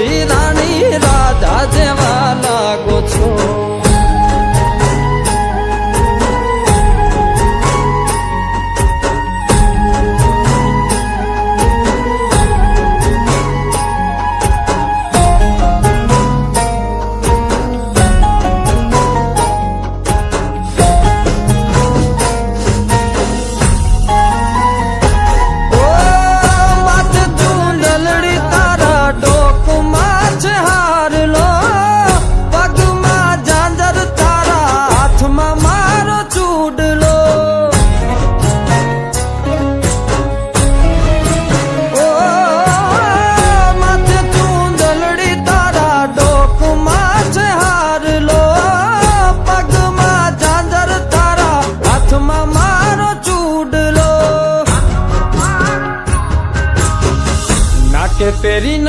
સાથી રાણી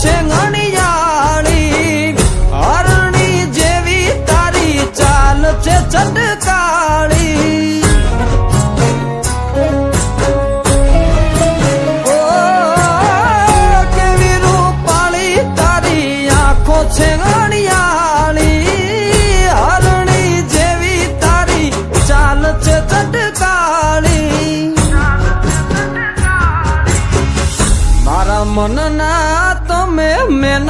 ချင်းငါ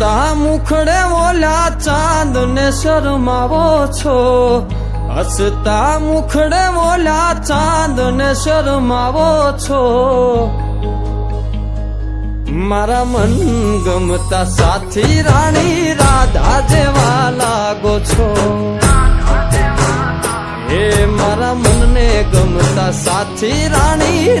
હસતા મુખડે ઓલા ચાંદ ને શરમાવો છો? હસતા મુખડે ઓલા ચાંદ ને શરમાવો છો? મારા મન ગમતા સાથી રાણી રાધા જેવા લાગો છો. એ મારા મનને ગમતા સાથી રાણી